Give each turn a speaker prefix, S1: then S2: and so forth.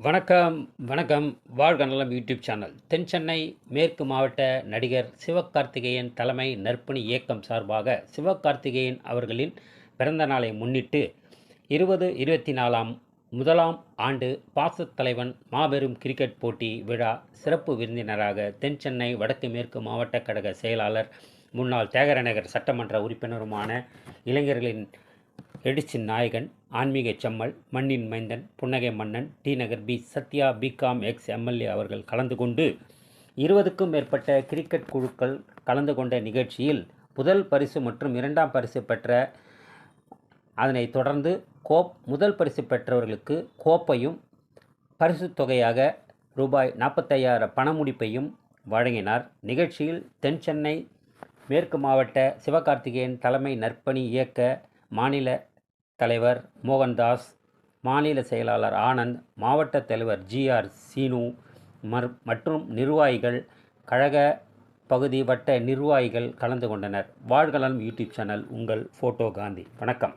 S1: வணக்கம் வணக்கம். வாழ்க நலம் யூடியூப் சேனல். தென் சென்னை மேற்கு மாவட்ட நடிகர் சிவகார்த்திகேயன் தலைமை நற்பணி இயக்கம் சார்பாக சிவகார்த்திகேயன் அவர்களின் பிறந்த நாளை முன்னிட்டு இருபது இருபத்தி நாலாம் முதலாம் ஆண்டு பாசத் தலைவன் மாபெரும் கிரிக்கெட் போட்டி விழா சிறப்பு விருந்தினராக தென் சென்னை வடக்கு மேற்கு மாவட்ட கழக செயலாளர் முன்னாள் தேகரநகர் சட்டமன்ற உறுப்பினருமான இளைஞர்களின் எடிச்சின் நாயகன் ஆன்மீக செம்மல் மண்ணின் மைந்தன் புன்னகை மன்னன் T Nagar P Sathya B Com ex MLA அவர்கள் கலந்து கொண்டு இருபதுக்கும் மேற்பட்ட கிரிக்கெட் குழுக்கள் கலந்து கொண்ட நிகழ்ச்சியில் முதல் பரிசு மற்றும் இரண்டாம் பரிசு பெற்ற அதனை தொடர்ந்து கோப் முதல் பரிசு பெற்றவர்களுக்கு கோப்பையும் பரிசுத் தொகையாக ரூபாய் நாற்பத்தையாயிரம் பணமுடிப்பையும் வழங்கினார். நிகழ்ச்சியில் தென் சென்னை மேற்கு மாவட்ட சிவகார்த்திகேயன் தலைமை நற்பணி இயக்க மாநில தலைவர் மோகன்தாஸ் மாநில செயலாளர் ஆனந்த் மாவட்ட தலைவர் ஜிஆர் சீனு மற் மற்றும் நிர்வாகிகள் கழக பகுதி வட்ட நிர்வாகிகள் கலந்து கொண்டனர். வாழ்கலம் யூடியூப் சேனல் உங்கள் ஃபோட்டோ காந்தி. வணக்கம்.